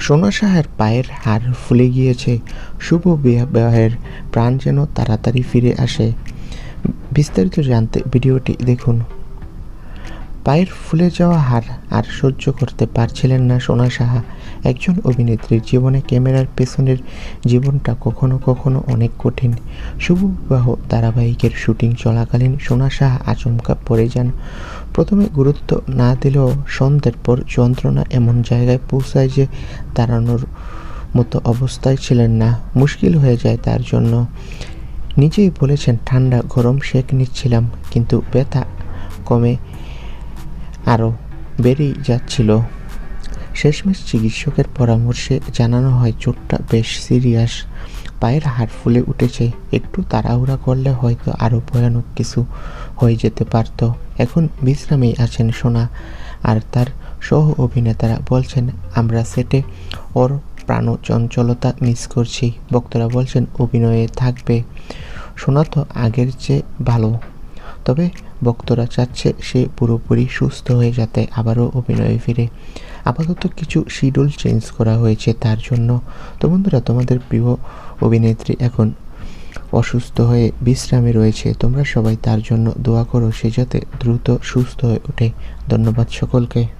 সোনা সাহার পায়ের হার ফুলে গিয়েছে। শুভ বিবাহের প্রাণ যেন তাড়াতাড়ি ফিরে আসে। বিস্তারিত জানতে ভিডিওটি দেখুন। পায়ের ফুলে যাওয়া হার আর সহ্য করতে পারছিলেন না সোনা সাহা। একজন অভিনেত্রীর জীবনে ক্যামেরার পেছনের জীবনটা কখনো কখনো অনেক কঠিন। শুভ বিবাহ ধারাবাহিকের শুটিং চলাকালীন সোনা সাহা আচমকা পড়ে যান। প্রথমে গুরুত্ব না দিলেও সন্ধ্যের পর যন্ত্রণা এমন জায়গায় পৌঁছায় যে দাঁড়ানোর মতো অবস্থায় ছিলেন না। মুশকিল হয়ে যায় তার জন্য। নিজেই বলেছেন, ঠান্ডা গরম সেক নিচ্ছিলাম, কিন্তু ব্যথা কমে আরও বেড়েই যাচ্ছিল। শেষমেশ চিকিৎসকের পরামর্শে জানানো হয়, চোটটা বেশ সিরিয়াস। পায়ের হাড় ফুলে উঠেছে। একটু তাড়াহুড়া করলে হয়তো আরও ভয়ানক কিছু হয়ে যেতে পারত। এখন বিশ্রামেই আছেন সোনা আর তার সহ অভিনেতারা বলছেন, আমরা সেটে ওর প্রাণ চঞ্চলতা মিস করছি। বক্তারা বলছেন, অভিনয়ে থাকবে। সোনা তো আগের চেয়ে ভালো। তবে ভক্তরা চাচ্ছে সে পুরোপুরি সুস্থ হয়ে যাতে আবারও অভিনয়ে ফিরে। আপাতত কিছু শিডিউল চেঞ্জ করা হয়েছে তার জন্য। তো বন্ধুরা, তোমাদের প্রিয় অভিনেত্রী এখন অসুস্থ হয়ে বিশ্রামে রয়েছে। তোমরা সবাই তার জন্য দোয়া করো, সে যাতে দ্রুত সুস্থ হয়ে ওঠে। ধন্যবাদ সকলকে।